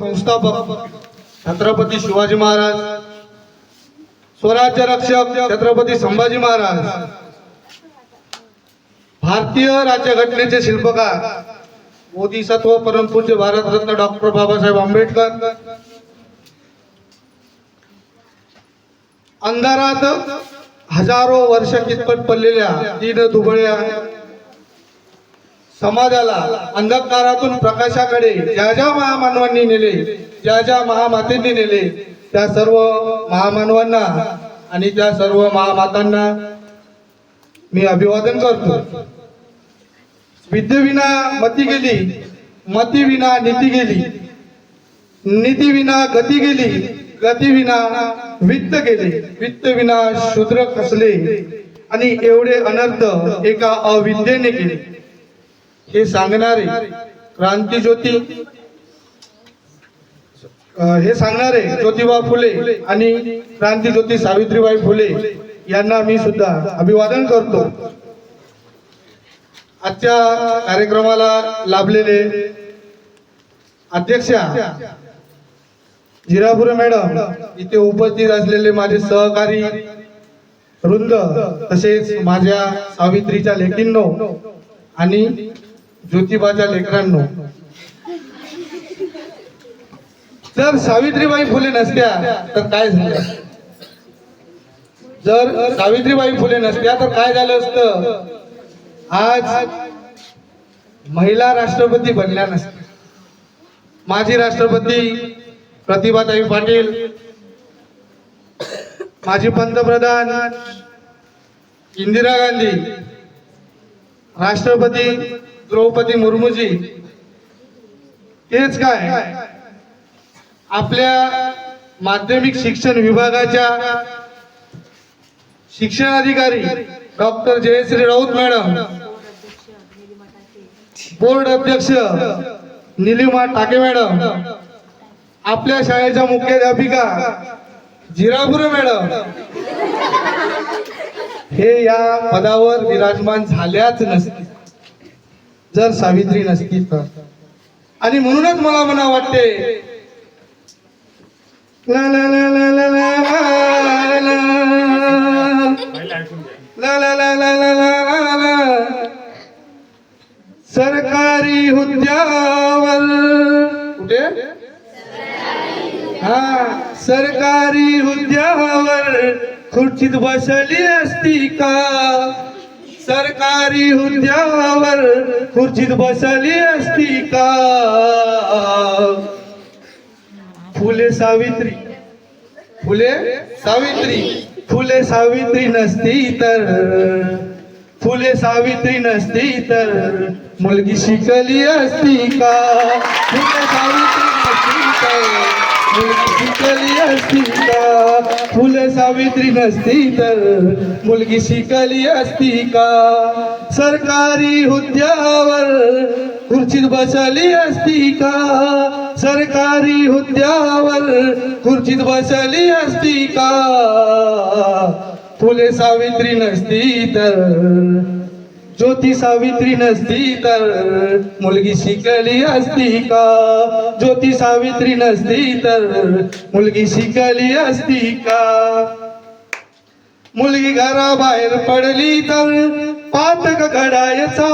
संस्थापक छत्रपती शिवाजी महाराज स्वराज्य रक्षक छत्रपती संभाजी महाराज भारतीय राज्यघटनेचे शिल्पकार बोधिसत्व परमपूज्य भारतरत्न डॉक्टर बाबासाहेब आंबेडकर अंधारात हजारो वर्ष कितपत पडलेल्या तीन दुबळ्या समाजाला अंधकारातून प्रकाशाकडे ज्या ज्या महामानवांनी नेले ज्या ज्या महामातेंनी नेले त्या सर्व महामानवांना आणि त्या सर्व महामातांना मी अभिवादन करतो. विद्येविना मती गेली मतीविना नीती गेली नीतीविना गती गेली गतीविना वित्त गेले वित्तविना शूद्र कसले? आणि एवढे अनर्थ एका अविद्येने केले. हे सांगणारे क्रांती ज्योती हे सांगणारे ज्योतिबा फुले आणि क्रांती ज्योती सावित्रीबाई फुले यांना मी सुद्धा अभिवादन करतो. आजच्या कार्यक्रमाला लाभलेले अध्यक्षा जिरापुरे मॅडम इथे उपस्थित असलेले माझे सहकारी वृंद तसेच माझ्या सावित्रीच्या लेकींनो आणि ज्योतिबाच्या लेकरांनो. जर सावित्रीबाई फुले नसत्या तर काय झालं? जर सावित्रीबाई फुले नसत्या तर काय झालं असतं? आज महिला राष्ट्रपती बनल्या नसत्या. माजी राष्ट्रपती प्रतिभाताई पाटील माजी पंतप्रधान इंदिरा गांधी राष्ट्रपती द्रौपदी मुर्मूजी तेच काय? आपल्या माध्यमिक शिक्षण विभागाच्या शिक्षणाधिकारी doctor Jayashree Raut madam board अध्यक्ष निलिमा टाके मॅडम आपल्या शाळेच्या मुख्याध्यापिका जिरापुरे मॅडम हे या पदावर विराजमान झाल्याच नसते जर सावित्री नसती तर आणि म्हणूनच मला म्हणा वाटते ला ला ला ला ला ला ला ला ला ला ला सरकारी हुद्द्यावर कुठे हा सरकारी हुद्द्यावर खुर्चीत बसली असती का सरकारी हुद्यावर खुर्चीत बसली असती का? फुले सावित्री. फुले सावित्री. फुले सावित्री नसती तर फुले सावित्री नसती तर मुलगी शिकली असती का? फुले सावित्री नसती तर शिकली असती का? फुले सावित्री नसती तर मुलगी शिकली असती का? सरकारी हुद्द्यावर खुर्चीत बसली असती का? सरकारी हुद्द्यावर खुर्चीत बसली असती का? फुले सावित्री नसती तर ज्योती सावित्री नसती तर मुलगी शिकली असती का? ज्योती सावित्री नसती तर मुलगी शिकली असती का मुलगी घराबाहेर पडली तर पातक घडायचा.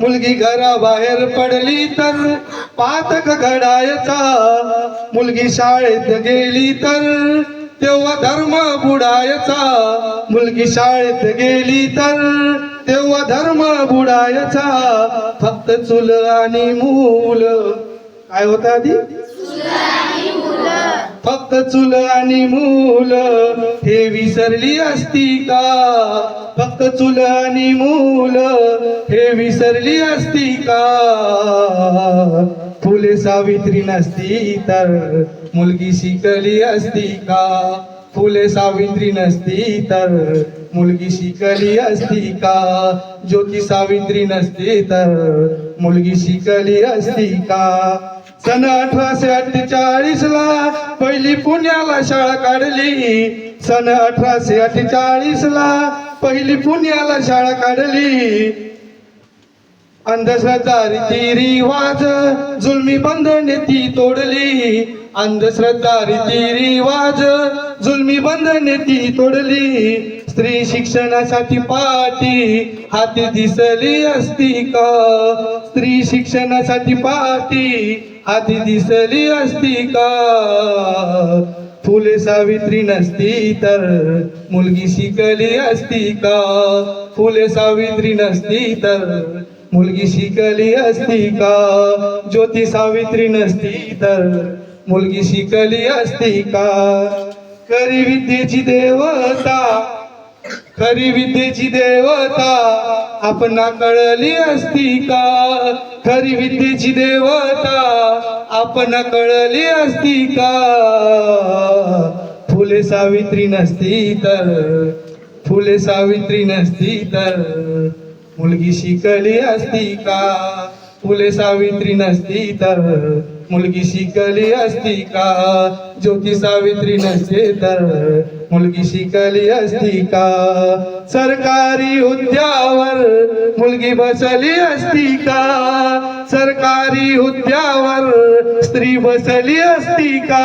मुलगी घराबाहेर पडली तर पातक घडायचा मुलगी शाळेत गेली तर तेव्हा धर्म बुडायचा. मुलगी शाळेत गेली तर तेव्हा धर्म बुडायचा. फक्त चुल आणि मूल. काय होत आधी? फक्त चुल आणि मूल. हे विसरली असती का? फक्त चुल आणि मूल. हे विसरली असती का? फुले सावित्री नसती तर मुलगी शिकली असती का? फुले सावित्री नसती तर मुलगी शिकली असती का? ज्योती सावित्री नसती तर मुलगी शिकली असती का? सन अठराशे अठ्ठेचाळीस ला पहिली पुण्याला शाळा काढली. सन अठराशे अठ्ठेचाळीस ला पहिली पुण्याला शाळा काढली. अंधश्रद्धा रीती रिवाज जुलमी बंधने ती तोडली. अंधश्रद्धा रीती रिवाज जुलमी बंधने ती तोडली. स्त्री शिक्षणासाठी पाठी हाती दिसली असती का? स्त्री शिक्षणासाठी पाठी हाती दिसली असती का? फुले सावित्री नसती तर मुलगी शिकली असती का? फुले सावित्री नसती तर मुलगी शिकली असती का? ज्योती सावित्री नसती तर मुलगी शिकली असती का? खरी विद्येची देवता खरी विद्येची देवता आपण कळली असती का? खरी विद्येची देवता आपण कळली असती का? फुले सावित्री नसती तर फुले सावित्री नसती तर मुलगी शिकली असती का? फुले सावित्री नसती तर मुलगी शिकली असती का? ज्योती सावित्री नसते तर मुलगी शिकली असती का? सरकारी हुद्द्यावर मुलगी बसली असती का? सरकारी हुद्द्यावर स्त्री बसली असती का?